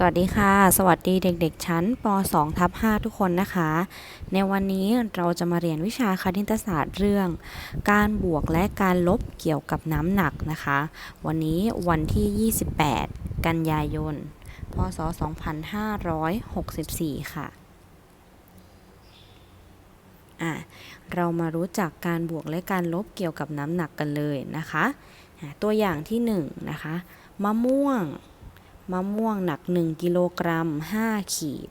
สวัสดีค่ะ สวัสดีเด็กๆ ชั้นป .2 ทับ5ทุกคนนะคะ ในวันนี้เราจะมาเรียนวิชาคณิตศาสตร์เรื่อง การบวกและการลบเกี่ยวกับน้ำหนักนะคะ วันนี้วันที่ 28 กันยายน พศ 2564 ค่ะอะ เรามารู้จักการบวกและการลบเกี่ยวกับน้ำหนักกันเลยนะคะ ตัวอย่างที่1นะคะมะม่วง มะม่วงหนัก 1 กิโลกรัม 5 ขีด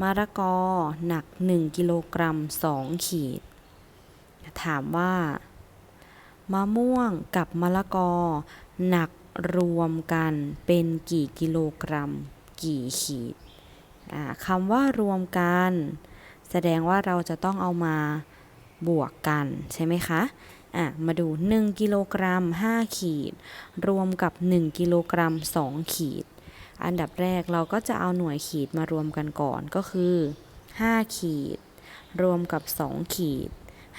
มะละกอหนัก 1 กิโลกรัม 2 ขีด ถามว่า มะม่วงกับมะละกอ หนักรวมกันเป็นกี่กิโลกรัม กี่ขีดคำว่ารวมกัน แสดงว่าเราจะต้องเอามาบวกกันใช่ไหมคะ อะมาดู 1 กิโลกรัม 5 ขีด รวมกับ 1 กิโลกรัม 2 ขีด อันดับแรกเราก็จะเอาหน่วยขีดมารวมกันก่อนก็คือ 5 ขีด รวมกับ 2 ขีด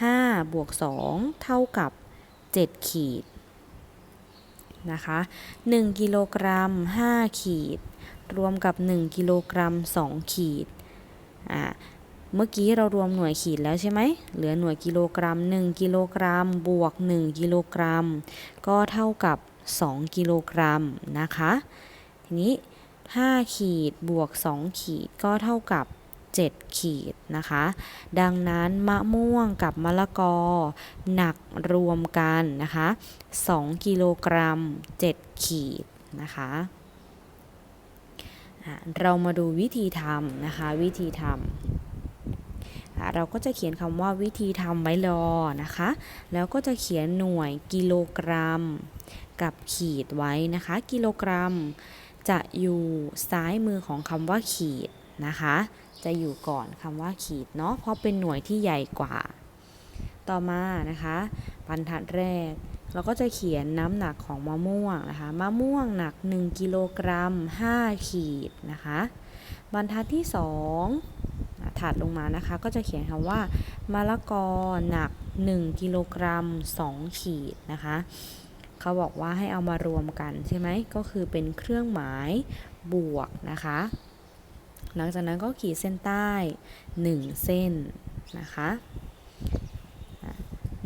5 บวก 2 เท่ากับ 7 ขีดนะคะ1กิโลกรัม 5 ขีด รวมกับ 1 กิโลกรัม 2 ขีดอ่า เมื่อกี้เรารวมหน่วยขีดแล้วใช่ไหม เหลือหน่วยกิโลกรัม 1 กิโลกรัม บวก 1 กิโลกรัม ก็เท่ากับ 2 กิโลกรัมนะคะ ทีนี้ 5 ขีดบวก 2 ขีดก็เท่ากับ 7 ขีดนะคะ ดังนั้นมะม่วงกับมะละกอ หนักรวมกันนะคะ 2 กิโลกรัม 7 ขีดนะคะเรามาดูวิธีทำนะคะ วิธีทำ เราก็จะเขียนคำว่าวิธีทำไว้รอนะคะ แล้วก็จะเขียนหน่วยกิโลกรัม กับขีดไว้นะคะ กิโลกรัม จะอยู่ซ้ายมือของคำว่าขีดนะคะ จะอยู่ก่อนคำว่าขีดเนาะเพราะเป็นหน่วยที่ใหญ่กว่า ต่อมานะคะบรรทัดแรกเราก็จะเขียนน้ำหนักของมะม่วงนะคะ มะม่วงหนัก 1 กิโลกรัม 5 ขีดนะคะ บรรทัดที่ 2 ถัดลงมานะคะ ก็จะเขียนคำว่ามะละกอหนัก 1 กิโลกรัม 2 ขีดนะคะเขาบอกว่าให้เอามารวมกันใช่ไหมก็คือเป็นเครื่องหมายบวกนะคะ หลังจากนั้นก็ขีดเส้นใต้ 1 เส้นนะคะ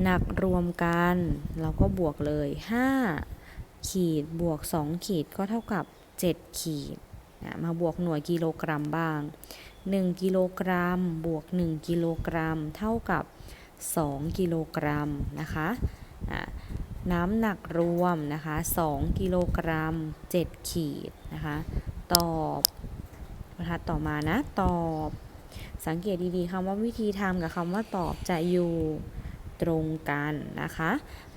หนักรวมกันเราก็บวกเลย 5 ขีดบวก 2 ขีดก็เท่ากับ 7 ขีดมาบวกหน่วยกิโลกรัมบ้าง 1กิโลกรัมบวก 1 กิโลกรัม เท่ากับ 2 กิโลกรัมนะคะน้ำหนักรวมนะคะ2กิโลกรัม 7 ขีดนะคะตอบบรรทัดต่อมานะตอบ สังเกตดีๆคำว่าวิธีทำกับคำว่าตอบจะอยู่ตรงกันนะคะ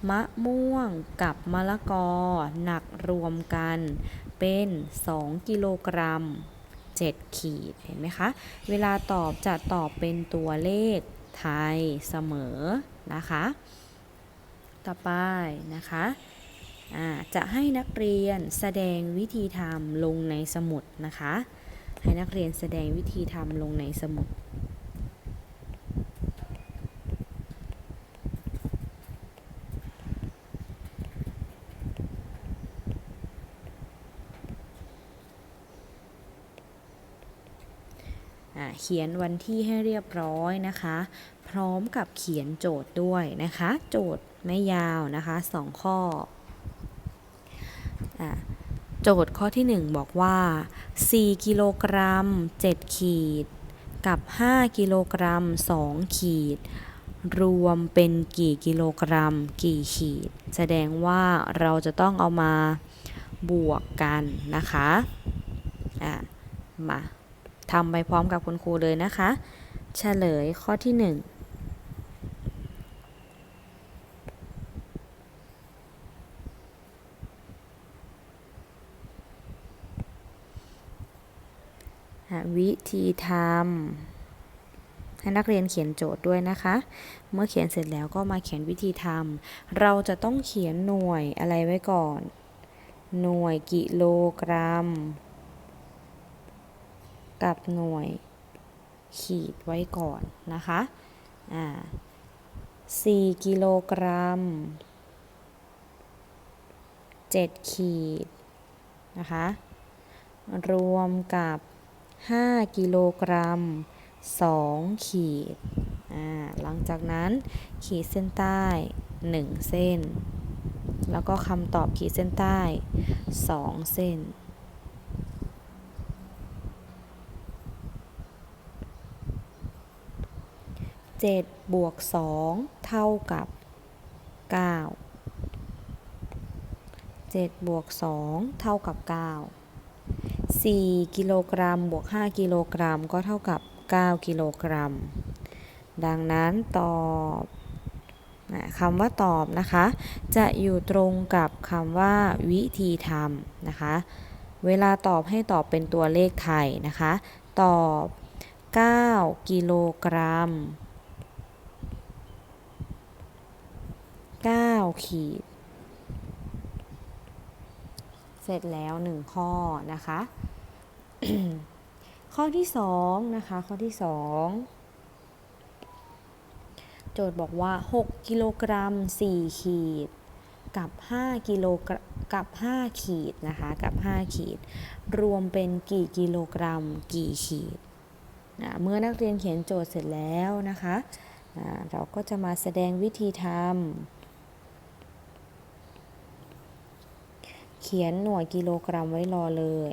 มะม่วงกับมะละกอหนักรวมกันเป็น 2 กิโลกรัม 7 ขีด เห็นไหมคะ เวลาตอบจะตอบเป็นตัวเลขไทยเสมอนะคะ ต่อไปนะคะจะให้นักเรียนแสดงวิธีทำลงในสมุดนะคะ ให้นักเรียนแสดงวิธีทำลงในสมุด เขียนวันที่ให้เรียบร้อยนะคะ พร้อมกับเขียนโจทย์ด้วยนะคะ โจทย์ไม่ยาวนะคะ2ข้ออโจทย์ข้อที่ 1 บอกว่า 4 กิโลกรัม 7 ขีด กับ 5 กิโลกรัม 2 ขีด รวมเป็นกี่กิโลกรัม กี่ขีด แสดงว่าเราจะต้องเอามาบวกกันนะคะะมา ทำไปพร้อมกับคุณครูเลยนะคะเฉลยข้อที่ 1วิธีทำให้นักเรียนเขียนโจทย์ด้วยนะคะ เมื่อเขียนเสร็จแล้วก็มาเขียนวิธีทำเราจะต้องเขียนหน่วยอะไรไว้ก่อน หน่วยกิโลกรัม กับหน่วยขีดไว้ก่อนนะคะอ่า4กิโลกรัม 7 ขีดนะคะ รวมกับ 5 กิโลกรัม 2 ขีดอ่าหลังจากนั้นขีดเส้นใต้ 1 เส้น แล้วก็คำตอบขีดเส้นใต้ 2 เส้น 7 บวก 2 เท่ากับ 9 7 บวก 2 เท่ากับ 9 4 กิโลกรัมบวก 5 กิโลกรัมก็เท่ากับ 9 กิโลกรัม ดังนั้นตอบคำว่าตอบนะคะ จะอยู่ตรงกับคำว่า วิธีทำนะคะ เวลาตอบให้ตอบเป็นตัวเลขไทยนะคะ ตอบ 9 กิโลกรัม 9 ขีด เสร็จแล้ว 1 ข้อนะคะ ข้อที่ 2 นะคะ ข้อที่ 2 โจทย์บอกว่า 6 กิโลกรัม 4 ขีด กับ 5 กิโลกรัมกับ 5 ขีดนะคะ กับ 5 ขีด รวมเป็นกี่กิโลกรัม กี่ขีดนะเมื่อนักเรียนเขียนโจทย์เสร็จแล้วนะคะะเราก็จะมาแสดงวิธีทำ เขียนหน่วยกิโลกรัมไว้รอเลย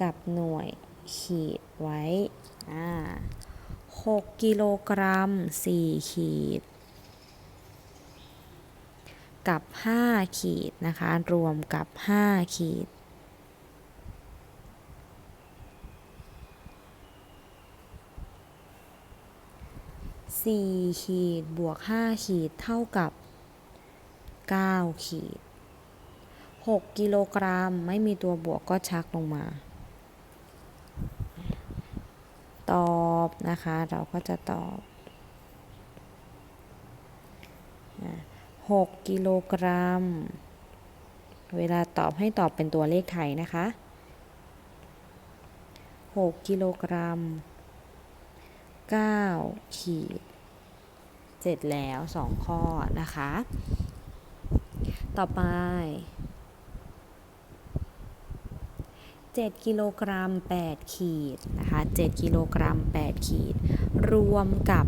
กับหน่วยขีดไว้อ่า6กิโลกรัม4ขีด กับ5ขีดนะคะ รวมกับ5ขีด4ขีดบวก 5 ขีดเท่ากับ 9 ขีด 6 กิโลกรัมไม่มีตัวบวกก็ชักลงมา ตอบนะคะ เราก็จะตอบ6กิโลกรัม เวลาตอบให้ตอบเป็นตัวเลขไทยนะคะ 6 กิโลกรัม 9 ขีด เสร็จแล้ว 2 ข้อนะคะ ต่อไป 7 กิโลกรัม 8 ขีดนะคะ 7 กิโลกรัม 8 ขีด รวมกับ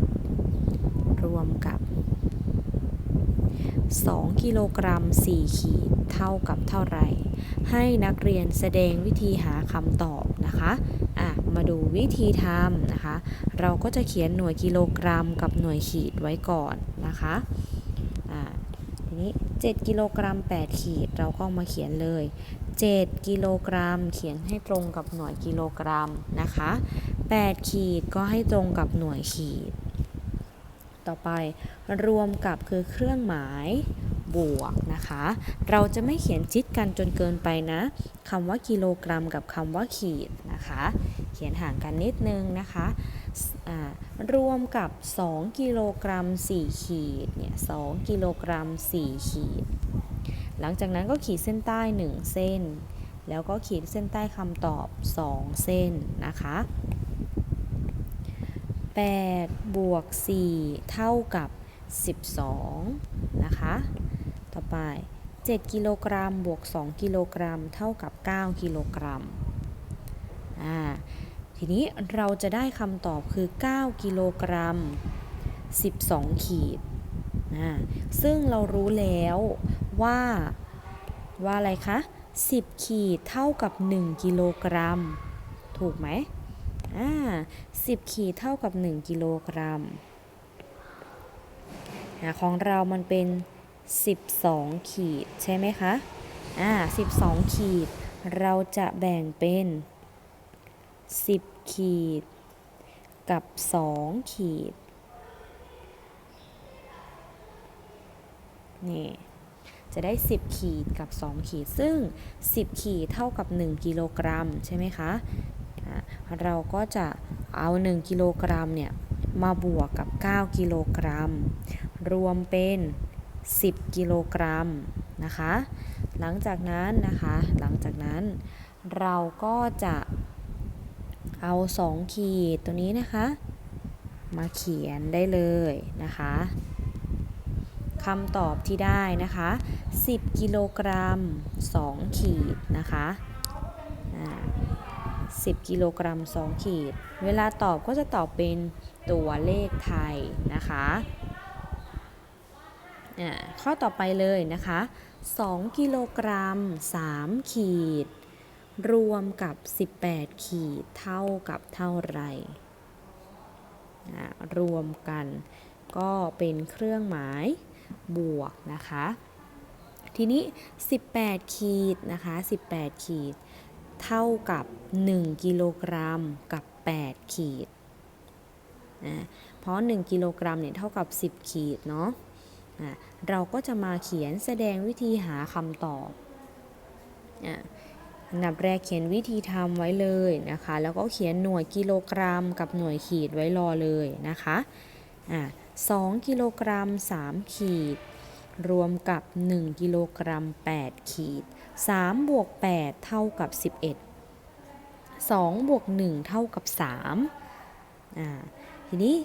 รวมกับ 2 กิโลกรัม 4 ขีด เท่ากับเท่าไหร่ ให้นักเรียนแสดงวิธีหาคำตอบนะคะอะมาดูวิธีทำนะคะ เราก็จะเขียนหน่วยกิโลกรัมกับหน่วยขีดไว้ก่อนนะคะ 7 กิโลกรัม 8 ขีด เราก็มาเขียนเลย 7 กิโลกรัม เขียนให้ตรงกับหน่วยกิโลกรัมนะคะ 8 ขีดก็ให้ตรงกับหน่วยขีด ต่อไปรวมกับคือเครื่องหมายบวกนะคะ เราจะไม่เขียนชิดกันจนเกินไปนะคำว่ากิโลกรัมกับคำว่าขีดนะคะ เขียนห่างกันนิดนึงนะคะ รวมกับ 2 กิโลกรัม 4 ขีด เนี่ย2กิโลกรัม 4 ขีด หลังจากนั้นก็ขีดเส้นใต้ 1 เส้น แล้วก็ขีดเส้นใต้คำตอบ 2 เส้นนะคะ8บวก 4 เท่ากับ 12 นะคะ ต่อไป 7 กิโลกรัมบวก 2 กิโลกรัม เท่ากับ 9 กิโลกรัม อ่า ทีนี้เราจะได้คำตอบคือ 9 กิโลกรัม 12 ขีดซึ่งเรารู้แล้วว่าว่าอะไรคะ 10 ขีดเท่ากับ 1 กิโลกรัม ถูกไหมอ่า10 ขีดเท่ากับ 1 กิโลกรัมของเรามันเป็น 12 ขีดใช่ไหมคะอ่า12 ขีด เราจะแบ่งเป็น 10 ขีด กับ 2 ขีด นี่จะได้ 10 ขีดกับ 2 ขีด ซึ่ง 10 ขีดเท่ากับ 1 กิโลกรัมใช่ไหมคะ เราก็จะเอา 1 กิโลกรัมเนี่ย มาบวกกับ 9 กิโลกรัม รวมเป็น 10 กิโลกรัมนะคะ หลังจากนั้นนะคะ หลังจากนั้นเราก็จะ เอา 2 ขีดตัวนี้นะคะ มาเขียนได้เลยนะคะคำตอบที่ได้นะคะ 10 กิโลกรัม 2 ขีดนะคะอ่า10 กิโลกรัม 2 ขีด เวลาตอบก็จะตอบเป็นตัวเลขไทยนะคะข้อต่อไปเลยนะคะ 2 กิโลกรัม 3 ขีด รวมกับ 18 ขีดเท่ากับเท่าไร่อ่ารวมกันก็เป็นเครื่องหมายบวกนะคะ ทีนี้ 18 ขีดนะคะ 18 ขีด เท่ากับ 1 กิโลกรัมกับ 8 ขีดนะเพราะ 1 กิโลกรัมเนี่ยเท่ากับ 10 ขีดเนาะะเราก็จะมาเขียนแสดงวิธีหาคำตอบอะ อันดับแรกเขียนวิธีทำไว้เลยนะคะ แล้วก็เขียนหน่วยกิโลกรัมกับหน่วยขีดไว้รอเลยนะคะอะ2กิโลกรัม3ขีด รวมกับ 1 กิโลกรัม 8 ขีด 3 บวก 8 เท่ากับ 11 2 บวก 1 เท่ากับ3อ่าทีนี้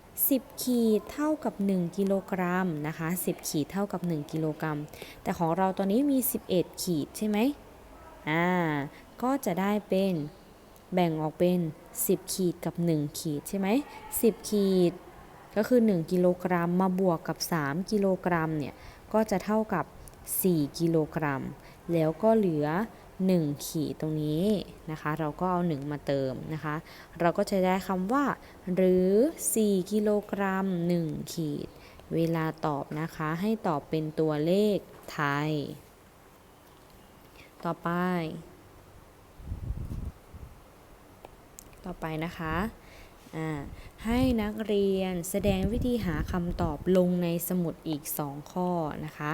10 ขีดเท่ากับ 1 กิโลกรัมนะคะ 10 ขีดเท่ากับ 1 กิโลกรัม แต่ของเราตอนนี้มี 11 ขีดใช่ไหม อ่าก็จะได้เป็นแบ่งออกเป็น 10 ขีดกับ 1 ขีดใช่ไหม10 ขีด ก็คือ 1 กิโลกรัมมาบวกกับ 3 กิโลกรัมเนี่ย ก็จะเท่ากับ 4 กิโลกรัม แล้วก็เหลือ 1 ขีดตรงนี้นะคะ เราก็เอา 1 มาเติมนะคะ เราก็จะได้คำว่า หรือ 4 กิโลกรัม 1 ขีด เวลาตอบนะคะ ให้ตอบเป็นตัวเลขไทย ต่อไป ต่อไปนะคะอ่าให้นักเรียนแสดงวิธีหาคำตอบลงในสมุดอีก 2 ข้อนะคะ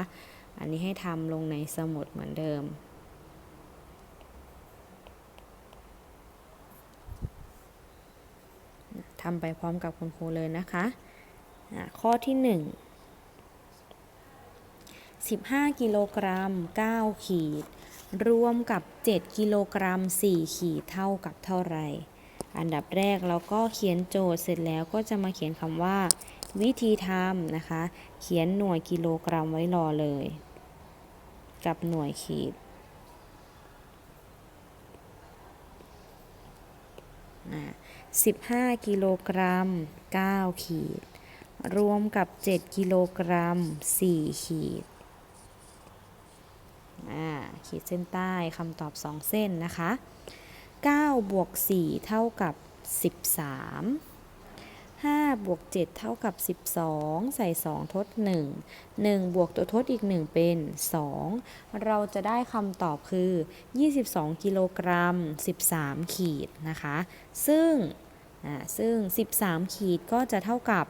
อันนี้ให้ทำลงในสมุดเหมือนเดิม ทำไปพร้อมกับคุณครูเลยนะคะะข้อที่ 1 15 กิโลกรัม 9 ขีด รวมกับ 7 กิโลกรัม 4 ขีดเท่ากับเท่าไร อันดับแรกเราก็เขียนโจทย์เสร็จแล้วก็จะมาเขียนคำว่า วิธีทำนะคะ เขียนหน่วยกิโลกรัมไว้รอเลย กับหน่วยขีดนะ15กิโลกรัม9ขีด รวมกับ7กิโลกรัม4ขีด ขีดเส้นใต้คำตอบ 2 เส้นนะคะ 9 บวก 4 เท่ากับ 13 5 บวก 7 เท่ากับ 12 ใส่ 2 ทด 1 1 บวกตัวทดอีก 1 เป็น 2 เราจะได้คำตอบคือ 22 กิโลกรัม 13 ขีดนะคะ ซึ่งซึ่ง 13 ขีดก็จะเท่ากับ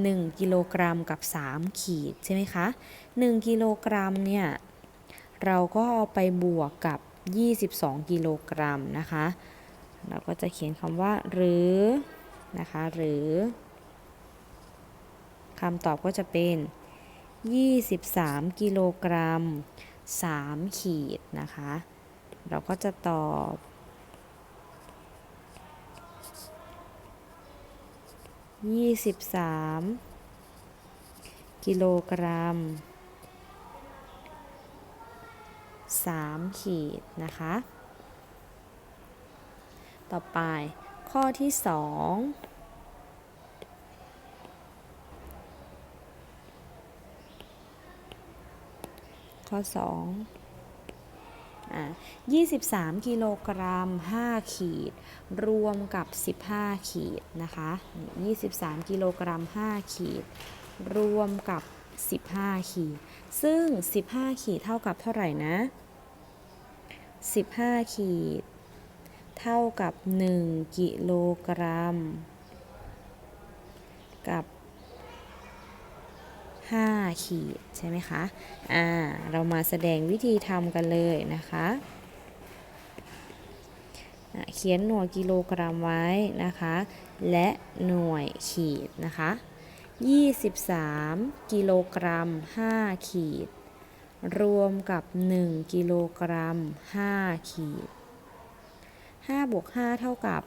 1กิโลกรัมกับ 3 ขีดใช่ไหมคะ1กิโลกรัมเนี่ยเราก็เอาไปบวกกับ 22 กิโลกรัมนะคะ เราก็จะเขียนคำว่าหรือนะคะหรือคำตอบก็จะเป็น 23 กิโลกรัม 3 ขีดนะคะ เราก็จะตอบ 23 กิโลกรัม 3 ขีดนะคะ ต่อไปข้อที่ 2ข้อ2อ่า 23 กิโลกรัม 5 ขีด รวมกับ 15 ขีดนะคะ23 กิโลกรัม 5 ขีด รวมกับ 15 ขีด ซึ่ง 15 ขีดเท่ากับเท่าไหร่นะ 15 ขีด เท่ากับ 1 กิโลกรัม กับ 5 ขีดใช่ไหมคะอ่าเรามาแสดงวิธีทำกันเลยนะคะเขียนหน่วยกิโลกรัมไว้นะคะ และหน่วยขีดนะคะ 23 กิโลกรัม 5 ขีด รวมกับ 1 กิโลกรัม 5 ขีด 5บวก5เท่ากับ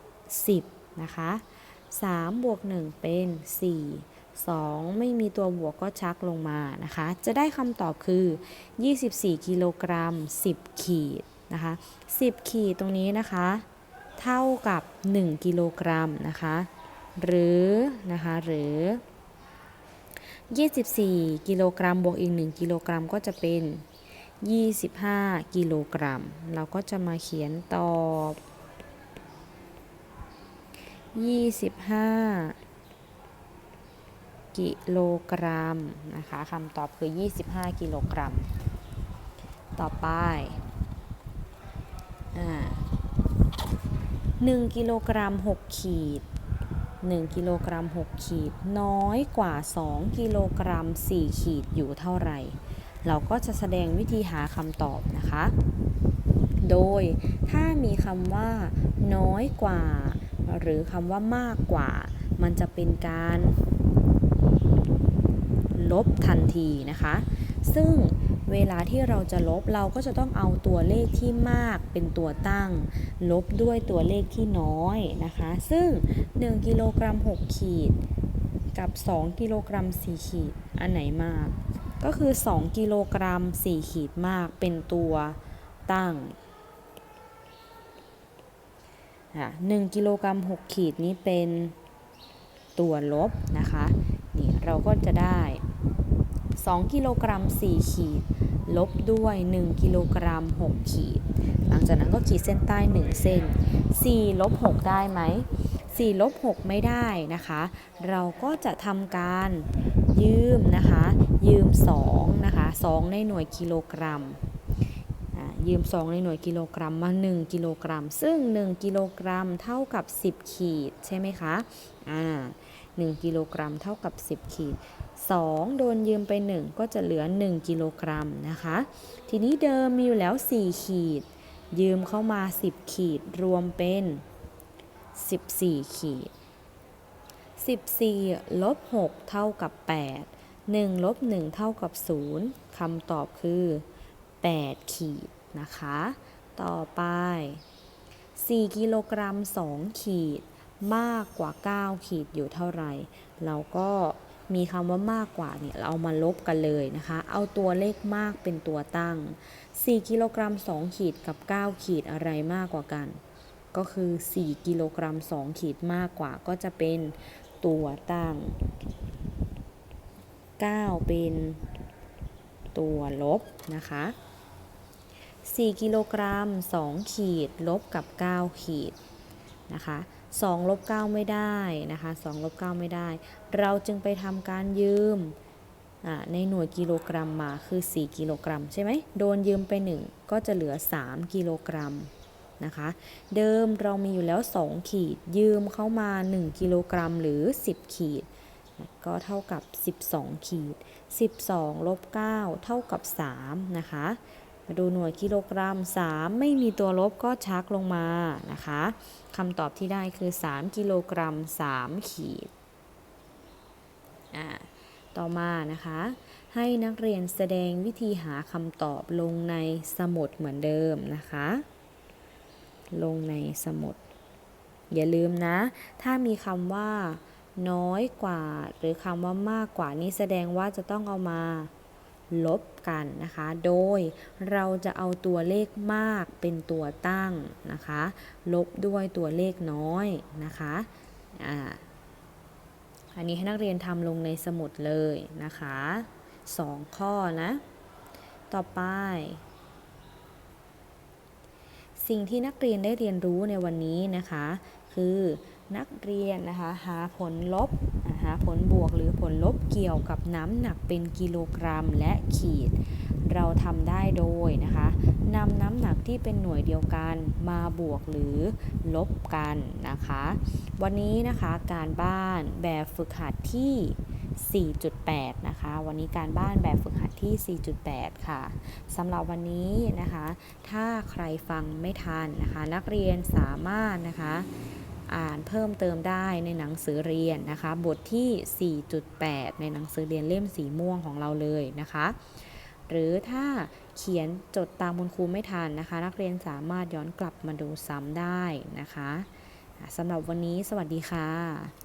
10 นะคะ3บวก1เป็น 4 2 ไม่มีตัวบวกก็ชักลงมานะคะ จะได้คำตอบคือ 24 กิโลกรัม 10 ขีดนะคะ 10 ขีดตรงนี้นะคะ เท่ากับ 1 กิโลกรัมนะคะ หรือนะคะหรือ 24 กิโลกรัมบวกอีก 1 กิโลกรัมก็จะเป็น 25 กิโลกรัม เราก็จะมาเขียนตอบ 25 กิโลกรัมนะคะคำตอบคือ 25 กิโลกรัม ต่อไปอ่า1กิโลกรัม 6 ขีด 1 กิโลกรัม 6 ขีด น้อยกว่า 2 กิโลกรัม 4 ขีดอยู่เท่าไหร่ เราก็จะแสดงวิธีหาคำตอบนะคะ โดยถ้ามีคำว่า น้อยกว่า หรือคำว่ามากกว่า มันจะเป็นการ ลบทันทีนะคะ ซึ่งเวลาที่เราจะลบเราก็จะต้องเอาตัวเลขที่มากเป็นตัวตั้ง ลบด้วยตัวเลขที่น้อยนะคะ ซึ่ง 1 กิโลกรัม 6 ขีด กับ 2 กิโลกรัม 4 ขีด อันไหนมาก ก็คือ 2 กิโลกรัม 4 ขีดมากเป็นตัวตั้งอะ1กิโลกรัม 6 ขีดนี้เป็นตัวลบนะคะ นี่เราก็จะได้ 2กิโลกรัม4ขีด ลบด้วย 1กิโลกรัม6ขีด หลังจากนั้นก็ขีดเส้นใต้ 1 เส้น4ลบ6ได้ไหม4ลบ6ไม่ได้นะคะ เราก็จะทำการยืมนะคะ ยืม2นะคะ2ในหน่วยกิโลกรัมยืม 2 ในหน่วยกิโลกรัมมา 1 กิโลกรัม ซึ่ง 1 กิโลกรัมเท่ากับ 10 ขีด ใช่ไหมคะอ่า1กิโลกรัมเท่ากับ 10 ขีด 2 โดนยืมไป 1 ก็จะเหลือ 1 กิโลกรัมนะคะ ทีนี้เดิมมีอยู่แล้ว 4 ขีด ยืมเข้ามา 10 ขีดรวมเป็น 14 ขีด 14 ลบ 6 เท่ากับ 8 1 ลบ 1 เท่ากับ 0คำตอบคือ 8 ขีดนะคะ ต่อไป 4 กิโลกรัม 2 ขีด มากกว่า 9 ขีดอยู่เท่าไหร่ เราก็ มีคำว่ามากกว่าเนี่ยเราเอามาลบกันเลยนะคะ เอาตัวเลขมากเป็นตัวตั้ง 4 กิโลกรัม 2 ขีดกับ 9 ขีดอะไรมากกว่ากัน ก็คือ 4 กิโลกรัม 2 ขีดมากกว่าก็จะเป็นตัวตั้ง 9 เป็นตัวลบนะคะ 4 กิโลกรัม 2 ขีดลบกับ 9 ขีดนะคะ 2ลบ9ไม่ได้นะคะ2ลบ9ไม่ได้ เราจึงไปทำการยืมในหน่วยกิโลกรัมมาคือ 4 กิโลกรัมใช่ไหมโดนยืมไป 1 ก็จะเหลือ 3 กิโลกรัมนะคะ เดิมเรามีอยู่แล้ว 2 ขีด ยืมเข้ามา 1 กิโลกรัมหรือ 10 ขีด ก็เท่ากับ 12 ขีด 12 ลบ 9 เท่ากับ 3 นะคะ มาดูหน่วยกิโลกรัม 3 ไม่มีตัวลบก็ชักลงมานะคะคำตอบที่ได้คือ 3 กิโลกรัม 3 ขีดต่อมานะคะ ให้นักเรียนแสดงวิธีหาคำตอบลงในสมุดเหมือนเดิมนะคะ ลงในสมุด อย่าลืมนะ ถ้ามีคำว่าน้อยกว่า หรือคำว่ามากกว่านี้แสดงว่าจะต้องเอามา ลบกันนะคะ โดยเราจะเอาตัวเลขมากเป็นตัวตั้งนะคะ ลบด้วยตัวเลขน้อยนะคะอ่าอันนี้ให้นักเรียนทำลงในสมุดเลยนะคะสองข้อนะ ต่อไป สิ่งที่นักเรียนได้เรียนรู้ในวันนี้นะคะ คือนักเรียนนะคะหาผลลบ ผลบวกหรือผลลบเกี่ยวกับน้ำหนักเป็นกิโลกรัมและขีด เราทำได้โดยนะคะนำน้ำหนักที่เป็นหน่วยเดียวกันมาบวกหรือลบกันนะคะ วันนี้นะคะการบ้านแบบฝึกหัดที่ 4.8 นะคะ วันนี้การบ้านแบบฝึกหัดที่ 4.8 ค่ะสำหรับวันนี้นะคะ ถ้าใครฟังไม่ทันนะคะ นักเรียนสามารถนะคะ อ่านเพิ่มเติมได้ในหนังสือเรียนนะคะ บทที่ 4.8 ในหนังสือเรียนเล่มสีม่วงของเราเลยนะคะ หรือถ้าเขียนจดตามคุณครูไม่ทันนะคะ นักเรียนสามารถย้อนกลับมาดูซ้ำได้นะคะสำหรับวันนี้สวัสดีค่ะ